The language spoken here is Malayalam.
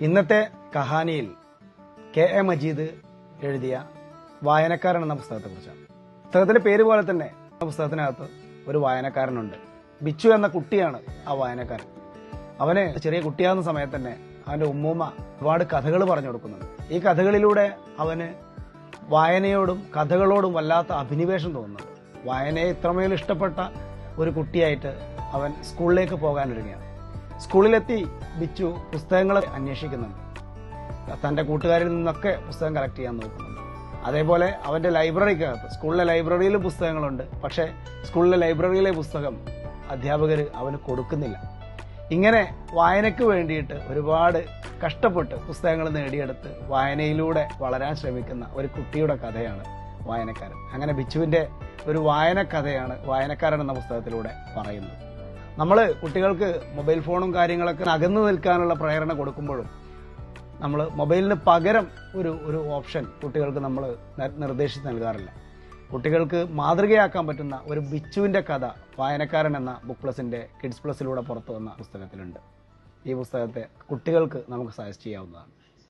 ഇന്നത്തെ കഹാനിയിൽ കെ എ മജീദ് എഴുതിയ വായനക്കാരൻ എന്ന പുസ്തകത്തെക്കുറിച്ചാണ്. പുസ്തകത്തിന്റെ പേര് പോലെ തന്നെ പുസ്തകത്തിനകത്ത് ഒരു വായനക്കാരനുണ്ട്. ബിച്ചു എന്ന കുട്ടിയാണ് ആ വായനക്കാരൻ. അവന് ചെറിയ കുട്ടിയാകുന്ന സമയത്ത് തന്നെ അവന്റെ ഉമ്മൂമ്മ ഒരുപാട് കഥകൾ പറഞ്ഞു കൊടുക്കുന്നുണ്ട്. ഈ കഥകളിലൂടെ അവന് വായനയോടും കഥകളോടും വല്ലാത്ത അഭിനിവേശം തോന്നുന്നുണ്ട് വായനയെ ഇത്രമേൽ ഇഷ്ടപ്പെട്ട ഒരു കുട്ടിയായിട്ട് അവൻ സ്കൂളിലേക്ക് പോകാനൊരുങ്ങുകയാണ് സ്കൂളിലെത്തി ബിച്ചു പുസ്തകങ്ങൾ അന്വേഷിക്കുന്നുണ്ട്. തന്റെ കൂട്ടുകാരിൽ നിന്നൊക്കെ പുസ്തകം കളക്ട് ചെയ്യാൻ നോക്കുന്നുണ്ട്. അതേപോലെ അവന്റെ ലൈബ്രറിക്കകത്ത് സ്കൂളിലെ ലൈബ്രറിയിലും പുസ്തകങ്ങളുണ്ട്. പക്ഷേ സ്കൂളിലെ ലൈബ്രറിയിലെ പുസ്തകം അധ്യാപകർ അവന് കൊടുക്കുന്നില്ല. ഇങ്ങനെ വായനയ്ക്ക് വേണ്ടിയിട്ട് ഒരുപാട് കഷ്ടപ്പെട്ട് പുസ്തകങ്ങൾ നേടിയെടുത്ത് വായനയിലൂടെ വളരാൻ ശ്രമിക്കുന്ന ഒരു കുട്ടിയുടെ കഥയാണ് വായനക്കാരൻ. അങ്ങനെ ബിച്ചുവിന്റെ ഒരു വായനക്കഥയാണ് വായനക്കാരൻ എന്ന പുസ്തകത്തിലൂടെ പറയുന്നത്. നമ്മൾ കുട്ടികൾക്ക് മൊബൈൽ ഫോണും കാര്യങ്ങളൊക്കെ അകന്നു നിൽക്കാനുള്ള പ്രേരണ കൊടുക്കുമ്പോഴും നമ്മൾ മൊബൈലിന് പകരം ഒരു ഒരു ഓപ്ഷൻ കുട്ടികൾക്ക് നമ്മൾ നിർദ്ദേശിച്ച് നൽകാറില്ല. കുട്ടികൾക്ക് മാതൃകയാക്കാൻ പറ്റുന്ന ഒരു ബിച്ചുവിന്റെ കഥ വായനക്കാരൻ എന്ന ബുക്ക് പ്ലസിന്റെ കിഡ്സ് പ്ലസിലൂടെ പുറത്തു വന്ന പുസ്തകത്തിലുണ്ട്. ഈ പുസ്തകത്തെ കുട്ടികൾക്ക് നമുക്ക് സജസ്റ്റ് ചെയ്യാവുന്നതാണ്.